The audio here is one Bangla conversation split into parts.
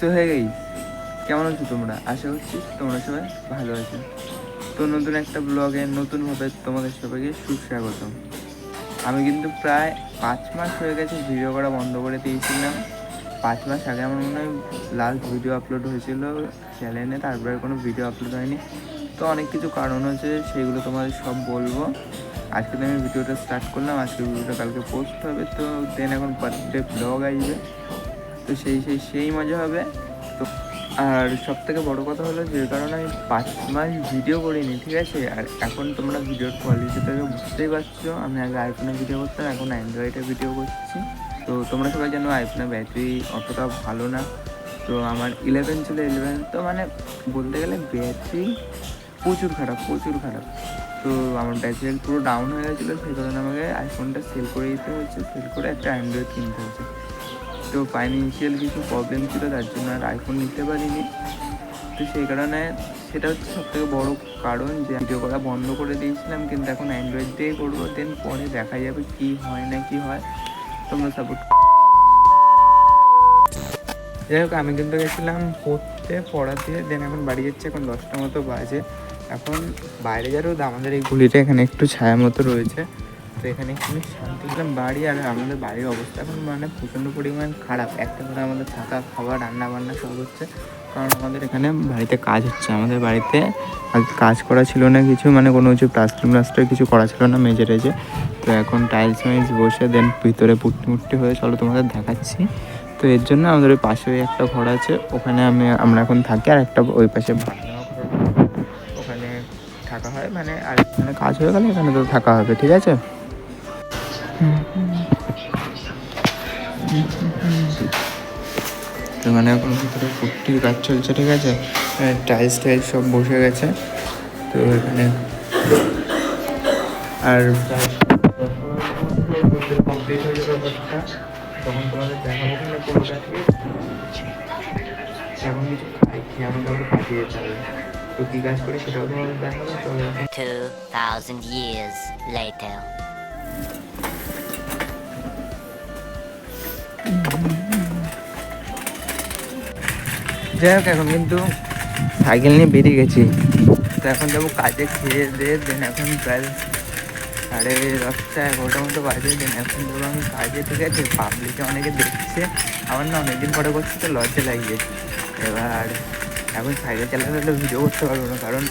সো হয়ে গেই কেমন আছো তোমরা? আশা করছি তোমরা সবাই ভালো আছো। তো নতুন একটা ব্লগে নতুনভাবে তোমাদের সবাইকে সুস্বাগতম। আমি কিন্তু প্রায় পাঁচ মাস হয়ে গেছে ভিডিও করা বন্ধ করে দিয়েছিলাম। পাঁচ মাস আগে আমার মনে হয় লাস্ট ভিডিও আপলোড হয়েছিল চ্যানেলে তারপরে কোনো ভিডিও আপলোড হয়নি। তো অনেক কিছু কারণ আছে, সেগুলো তোমাদের সব বলব। আজকে তো আমি ভিডিওটা স্টার্ট করলাম, আজকে ভিডিওটা কালকে পোস্ট হবে, তো দেন এখন পার ডে ব্লগ আসবে। তো সেই সেই সেই মজা হবে। তো আর সব থেকে বড়ো কথা হলো যে কারণে আমি পাঁচ মাস ভিডিও করিনি, ঠিক আছে? আর এখন তোমরা ভিডিওর কোয়ালিটি থেকে বুঝতেই পারছ। আমি আগে আইফোনে ভিডিও করতাম, এখন অ্যান্ড্রয়েডে ভিডিও করছি। তো তোমরা সবাই জানো আইফোনের ব্যাটারি অতটা ভালো না। তো আমার ইলেভেন ছিল ইলেভেন তো মানে বলতে গেলে ব্যাটারি প্রচুর খারাপ প্রচুর খারাপ। তো আমার ব্যাটারি পুরো ডাউন হয়ে গেছিল, সেই কারণে আমাকে আইফোনটা সেল করে দিতে হয়েছে। সেল করে একটা অ্যান্ড্রয়েড কিনতে হয়েছে। তো ফাইন্যান্সিয়াল কিছু প্রবলেম ছিল, তার জন্য আর আইফোন নিতে পারিনি। তো সেই কারণে সেটা হচ্ছে সব থেকে বড়ো কারণ যে ভিডিও করা বন্ধ করে দিয়েছিলাম, কিন্তু এখন অ্যান্ড্রয়েড দিয়েই করব। দেন পরে দেখা যাবে কি হয় না কি হয়। তোমরা সাপোর্ট যাই হোক, আমি কিন্তু গেছিলাম পড়তে, পড়াতে দেন এখন বাড়ি যাচ্ছে, এখন দশটা মতো বাজে। এখন বাইরে যা রোদ আমাদের এই গুলিটা এখানে একটু ছায়া মতো রয়েছে। তো এখানে একটু শান্তি পেলাম বাড়ি আর আমাদের বাড়ির অবস্থা এখন মানে প্রচণ্ড পরিমাণ খারাপ। একটা করে আমাদের থাকা, খাওয়া রান্না বান্না সব হচ্ছে। কারণ আমাদের এখানে বাড়িতে কাজ হচ্ছে। আমাদের বাড়িতে কাজ করা ছিল না কিছু মানে কোনো কিছু প্লাস্টার প্লাস্টার কিছু করা ছিল না মেজে টেজে তো এখন টাইলস মাইলস বসে দেন ভিতরে পুট্টি মুট্টি হয়ে চলো তোমাদের দেখাচ্ছি। তো এর জন্য আমাদের ওই পাশে একটা ঘর আছে। ওখানে আমি, আমরা এখন থাকি আর একটা ওই পাশে। ওখানে থাকা হয় মানে আর এখানে কাজ হয়ে গেলে এখানে তো থাকা হবে, ঠিক আছে? তো মানে এখন ভিতরে পুট্টির কাজ চলছে ঠিক আছে? টাইলস টাইলস সব বসে গেছে। তো এখানে আর কমপ্লিট হয়ে তখন তোমাদের তো কী কাজ করি সেটাও তোমাদের দেখাবো তো এখন 2,000 years later. যাই হোক এখন কিন্তু সাইকেল নিয়ে বেরিয়ে গেছি। তো এখন যাব কাজে খেয়ে দিয়ে দেন, এখন প্রায় সাড়ে দশটা এগারোটার মতো বাজে দেন। এখন যাব আমি কাজে, ঠিক আছে? পাবলিকে অনেকে দেখছে। আমার না অনেকদিন পরে করছি, তো লজ্জা লাগিয়ে এবার এখন সাইকেল চালাতে হলে ভিডিও করতে পারব না, কারণ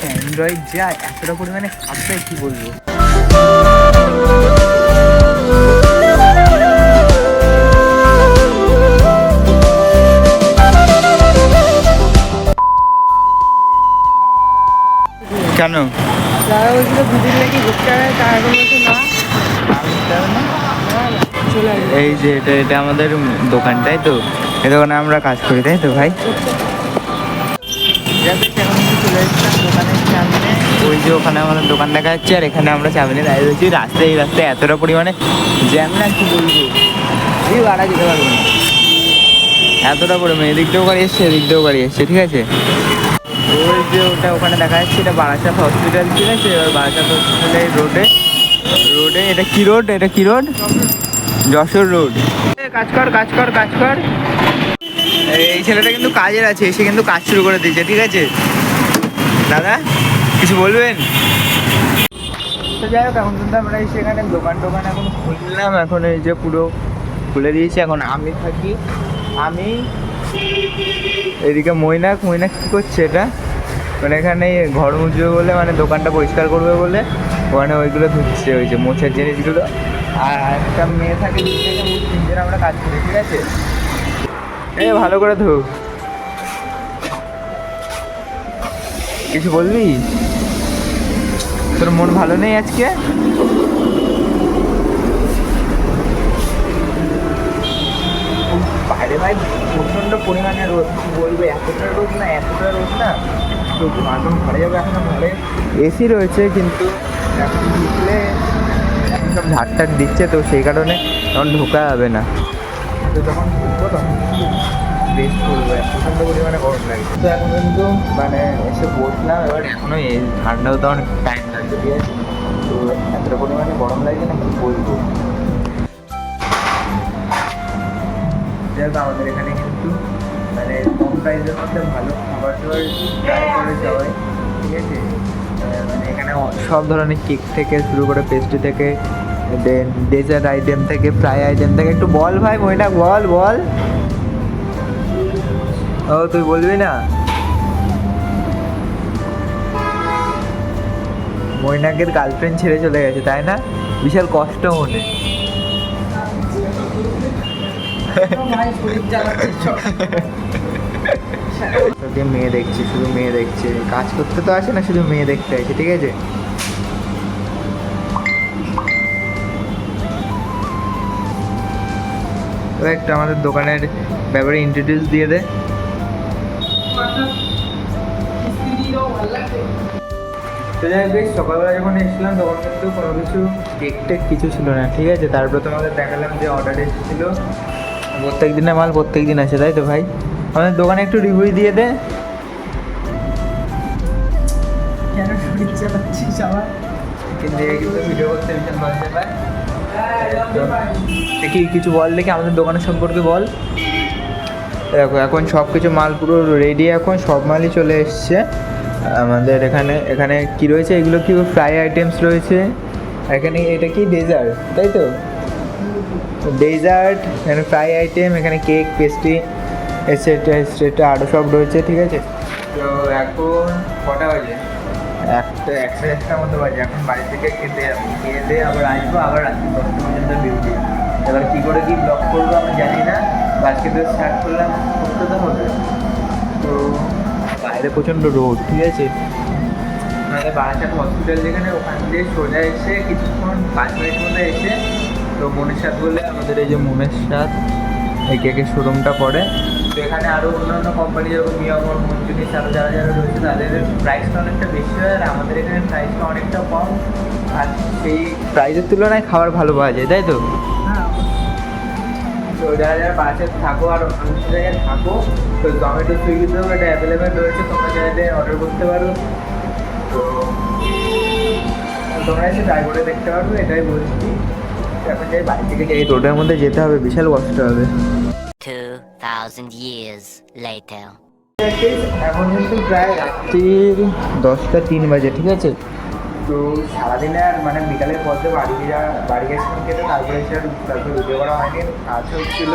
অ্যান্ড্রয়েড যা এতটা পরিমাণে খাপটা কী বলব? কেন? যারা বলছিল দুদিন নাকি ঘুরতে হবে তারা না। এই যে এটা এটা আমাদের দোকানটাই তো? এ দোকানে আমরা কাজ করি তাই তো ভাই? ওই যে ওখানে আমাদের দোকান দেখা যাচ্ছে আর এখানে আমরা সামনে দাঁড়িয়ে রয়েছি রাস্তায় এই রাস্তায় এতটা পরিমাণে জ্যাম না কি বলব? এই বাড়া যেতে পারব না। এতটা পরিমাণে এদিক দিয়েও গাড়ি এসছে এদিক দিয়েও গাড়ি এসছে ঠিক আছে? ওই যে ওটা ওখানে দেখা যাচ্ছে, এটা বারাসাত হসপিটাল ঠিক আছে এবার বারাসাত হসপিটালের রোডে রোডে এটা কি রোড এটা কি রোড যশোর রোড কাজ কর কাজ কর কাজ কর। এই ছেলেটা কিন্তু কাজের আছে, এসে কিন্তু কাজ শুরু করে দিয়েছে, ঠিক আছে? দাদা, কিছু বলবেন? তো যাই হোক, এখন কিন্তু আমরা এসে এখানে দোকান টোকান এখন খুললাম, এখন এই যে পুরো খুলে দিয়েছি, এখন আমি থাকি। আমি এদিকে মৈনাক মৈনাক কী করছে এটা? মানে এখানে ঘর মুছবে বলে মানে দোকানটা পরিষ্কার করবে বলে ওখানে ওইগুলো ধুচ্ছে, ওই যে মোছার জিনিসগুলো। আর একটা মেয়ে থাকে তিনজন আমরা কাজ করি, ঠিক আছে? এ, ভালো করে ধু। কিছু বলবি? তোর মন ভালো নেই আজকে বাইরে ভাই প্রচণ্ড পরিমাণে রোদ বলবে, এতটা রোদ না, এতটা রোদ না। তো এখন ঘরে যাবে এখন ঘরে। এসি রয়েছে কিন্তু এখন ঢুকলে এখন সব ঝাড় টাড় দিচ্ছে তো সেই কারণে তখন ঢোকা যাবে না। তো যখন ঢুকবো তখন করব প্রচণ্ড পরিমাণে গরম লাগে কিন্তু মানে এসে এবার এই ঠান্ডাও তো অনেক টাইম লাগবে, ঠিক আছে? তো এতটা পরিমাণে গরম লাগে না কি বলব আমাদের এখানে কিন্তু মানে কম প্রাইসের মধ্যে ভালো খাবার দাবার ট্রাই করে সবাই ঠিক আছে? মানে এখানে সব ধরনের কেক থেকে শুরু করে পেস্ট্রি থেকে দেন ডেজার্ট আইটেম থেকে ফ্রাই আইটেম থেকে, একটু বল ভাই মইনা বল বল। ও, তুই বলবি না? মৈনাকের গার্লফ্রেন্ড ছেড়ে চলে গেছে, তাই না? বিশাল কষ্ট মনে। তোকে মেয়ে দেখছি, শুধু মেয়ে দেখছে। কাজ করতে তো আসে না, শুধু মেয়ে দেখতে আসে, ঠিক আছে? একটু আমাদের দোকানের ব্যাপারে ইন্ট্রোডিউস দিয়ে দে। তো সকালবেলা যখন এসেছিলাম, তখন কিন্তু কোনো কিছু কেক টেক কিছু ছিল না, ঠিক আছে? তারপর তোমাদের দেখালাম যে অর্ডার এসেছিল। প্রত্যেক দিনের মাল প্রত্যেক দিন আসে তাই তো ভাই? আমাদের দোকানে একটু রিভিউ দিয়ে দে। কেন শরীর চালাচ্ছিস আবার? ভিডিও করতে ভীষণ লজ্জা পায় দেখি কিছু বল দেখি আমাদের দোকানের সম্পর্কে বল। দেখো এখন সব কিছু মাল পুরো রেডি এখন সব মালই চলে এসছে। আমাদের এখানে এখানে কি রয়েছে? এগুলো কি ফ্রাই আইটেমস রয়েছে? এখানে এটা কি ডেজার্ট তাই তো? ডেজার্ট এখানে ফ্রাই আইটেম এখানে cake pastry et cetera et cetera আরও সব রয়েছে ঠিক আছে? তো এখন কটা বাজে? একটা একটা একটার মতো বাজে এখন বাড়ি থেকে খেতে যাব। খেয়ে দিয়ে আবার আসব আবার রাত্রি দশটা পর্যন্ত ডিউটি এবার কী করে কি ব্লগ করব আমি জানি না আজকে তো স্টার্ট করলাম করতে তো হবে। তো বাইরে প্রচণ্ড রোদ ঠিক আছে? আমাদের বারাসাত হসপিটাল যেখানে ওখান দিয়ে সোজা এসে কিছুক্ষণ পাঁচ মিনিট মধ্যে এসে তো মনের সাথ বলে আমাদের এই যে মনের সাথ এই কেকের শোরুমটা পড়ে তো এখানে আরও অন্যান্য কোম্পানি যেরকম মিয়ামর মঞ্জুনিস আরও যারা যারা রয়েছে তাদের প্রাইসটা অনেকটা বেশি হয় আর আমাদের এখানে প্রাইসটা অনেকটা কম। আর সেই প্রাইসের তুলনায় খাবার ভালো পাওয়া যায় তাই তো? হ্যাঁ তো যারা যারা বাসে থাকো আর অন্য জায়গায় থাকো তো জমেটো সুইগিতেও এটা অ্যাভেলেবেল রয়েছে তোমরা চাইলে অর্ডার করতে পারো। তো তোমরা এসে ট্রাই করে দেখতে পারবে এটাই বলছি। এখন যাই বাড়ি থেকে এই রোডের মধ্যে যেতে হবে বিশাল কষ্ট হবে। 2,000 years later. এখন কিন্তু প্রায় রাত্রির দশটা তিন বাজে ঠিক আছে? তো সারাদিনে আর মানে বিকালের পর দিয়ে বাড়ি যা বাড়ি গেছিলাম কেটে তারপরে আর তারপরে ভিডিও করা হয়নি কাজ হচ্ছিল।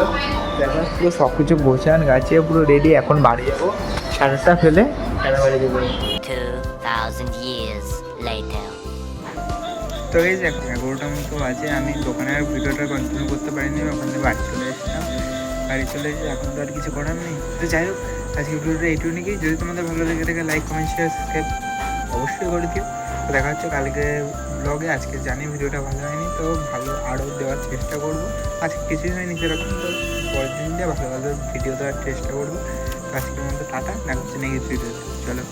এখন পুরো সব কিছু গোছান গাছিয়ে পুরো রেডি এখন বাড়ি যাব। সাড়ে ফেলে সাড়ে বাড়ি যাব 2,000 years later. তো এই যে এগারোটার মতো বাজে, আমি দোকানে আর ভিডিওটা কন্টিনিউ করতে পারিনি, ওখান থেকে বাড়ি চলে এসেছিলাম। বাড়ি চলে এসে এখন তো আর কিছু করার নেই। তো যাই হোক আজকে ভিডিওটা এইটুকুই যদি তোমাদের ভালো লেগে থাকে লাইক কমেন্ট শেয়ার সাবস্ক্রাইব অবশ্যই করে দিও। তো দেখা হচ্ছে কালকে ব্লগে আজকে জানি ভিডিওটা ভালো হয়নি, তো ভালো আরও দেওয়ার চেষ্টা করব। আজকে কিছুই হয়নি সেরকম, তো পরের দিন দিয়ে ভালো ভালো ভিডিও দেওয়ার চেষ্টা করব। আজকের মতো টাটা, দেখা হচ্ছে নেক্সট ভিডিওতে চলো।